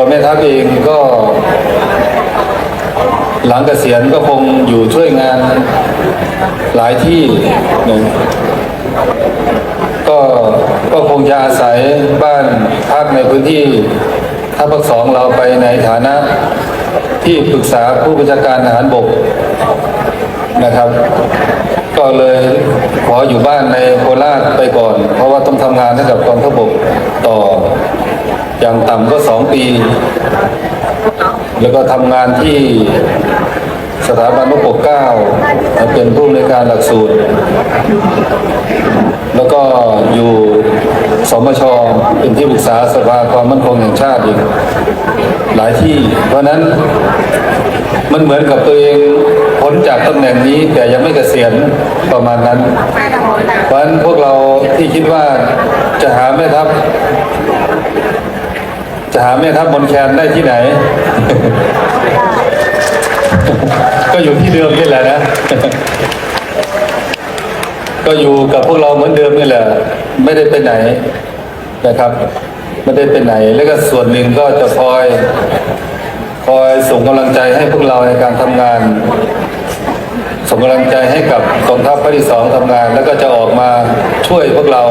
ตัวแม่ทัพเองก็ หลังเกษียณก็คงอยู่ช่วยงานหลายที่หนะก็ก็คงจะอาศัยบ้านพักในพื้นที่ทัพภาคสองเราไปในฐานะที่ปรึกษาผู้บัญชาการทหารบกนะครับ ก็เลยขออยู่บ้านในโคราชไปก่อน เพราะว่าต้องทำงานให้กับกองทัพบก ต่ำก็สองปี แล้วก็ทำงานที่สถาบันพระปกเก้าเป็นผู้ในการหลักสูตร แล้วก็อยู่สมชเป็นที่ปรึกษาสภาความมั่นคงแห่งชาติอีกหลายที่ เพราะนั้นมันเหมือนกับตัวเองพ้นจากตำแหน่งนี้แต่ยังไม่เกษียณประมาณนั้น เพราะนั้นพวกเราที่คิดว่าจะหาแม่ทัพ จะหาแม่ทัพบนแคนได้ที่ไหน ก็อยู่ที่เดิมนี่แหละนะ ก็อยู่กับพวกเราเหมือนเดิมนี่แหละ ไม่ได้ไปไหนนะครับไม่ได้ไปไหน แล้วก็ส่วนหนึ่งก็จะคอย คอยส่งกำลังใจให้พวกเราในการทำงานส่งกำลังใจให้กับกองทัพภาคที่สองทำงาน แล้วก็จะออกมาช่วยพวกเรา